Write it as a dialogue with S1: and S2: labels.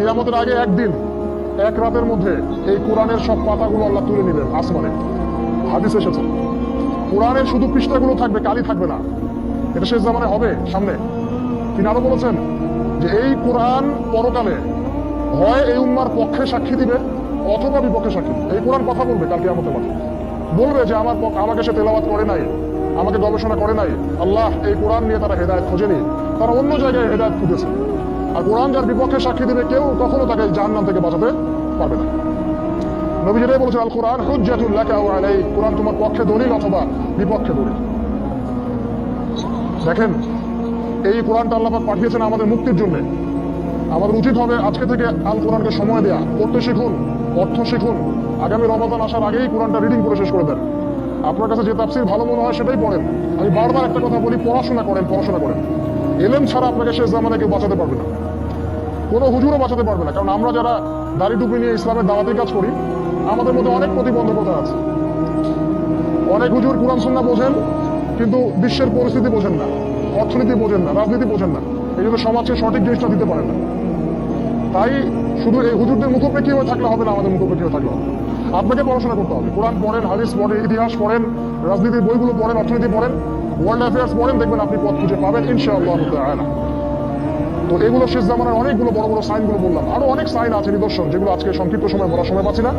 S1: কিয়ামতের আগে একদিন, এক রাতের মধ্যে এই কোরআনের সব পাতাগুলো আল্লাহ তুলে নিলেন আসমানে। হাদিস এসেছে। কোরআনের শুধু পৃষ্ঠাগুলো থাকবে, কালি থাকবে না। এটা শেষ জামানে হবে, সামনে। তিনি আরও বলেছেন যে এই কোরআন পরকালে হয় এই উম্মার পক্ষে সাক্ষী দিবে, অথবা বিপক্ষে সাক্ষী দিবে। এই কোরআন কথা বলবে কালকে আমাদের মাঠে। বলবে যে আমার আমাকে সে তেলাওয়াত করে নাই, আমাকে গবেষণা করে নাই। আল্লাহ এই কোরআন নিয়ে তারা হেদায়ত খোঁজেনি। তারা অন্য জায়গায় হেদায়ত খুঁজেছে। আর কোরআন যার বিপক্ষে সাক্ষী দিবে, কেউ কখনো তাকে জাহান্নাম থেকে বাঁচাতে পারবে না। নবী যেটাই বলেছেন আল কোরআন হুজ্জাতুল লাকা ওয়া আলাইক কোরআন তোমার পক্ষে দলিল অথবা বিপক্ষে দলিল। দেখেন, এই কোরআনটা আল্লাহ পাক পাঠিয়েছেন আমাদের মুক্তির জন্য। আমাদের উচিত হবে আজকে থেকে আল কোরআনকে সময় দেয়া। পড়তে শিখুন, অর্থ শিখুন। আগামী রমাদান আসার আগেই কোরআনটা রিডিং করে শেষ করে দেন। আপনার কাছে যে তাফসির ভালো মনে হয় সেটাই পড়েন। আমি বারবার একটা কথা বলি, পড়াশোনা করেন পড়াশোনা করেন। এলেম ছাড়া আপনাকে শেষ জামানে কেউ বাঁচাতে পারবে না। কোনো হুজুরও বাঁচাতে পারবে না। কারণ আমরা যারা দাড়ি টুপি নিয়ে ইসলামের দাওয়াতের কাজ করি, আমাদের মধ্যে অনেক প্রতিবন্ধকতা আছে। অনেক হুজুর কোরআন সুন্না বোঝেন, কিন্তু বিশ্বের পরিস্থিতি বোঝেন না, অর্থনীতি বোঝেন না, রাজনীতি বোঝেন না। এই জন্য সমাজকে সঠিক জিনিসটা দিতে পারেন না। তাই শুধু এই হুজুরদের মুখোপেক্ষী হয়ে থাকলে হবে না, আমাদের মুখোপেক্ষী হয়ে থাকলে হবে আপনাকে পড়াশোনা করতে হবে। কোরআন পড়েন, হাদিস পড়েন, ইতিহাস পড়েন, রাজনীতির বইগুলো পড়েন, অর্থনীতি পড়েন ওয়ার্ল্ড অ্যাফেয়ার্স পড়েন দেখবেন আপনি পথ খুঁজে পাবেন, ইনশাআল্লাহ তাআলা তো এগুলো শেষ জামানার অনেকগুলো বড় বড় সাইনগুলো বললাম। আরও অনেক সাইন আছে নিদর্শন, যেগুলো আজকে সংক্ষিপ্ত সময় বলার সময় পাচ্ছি না।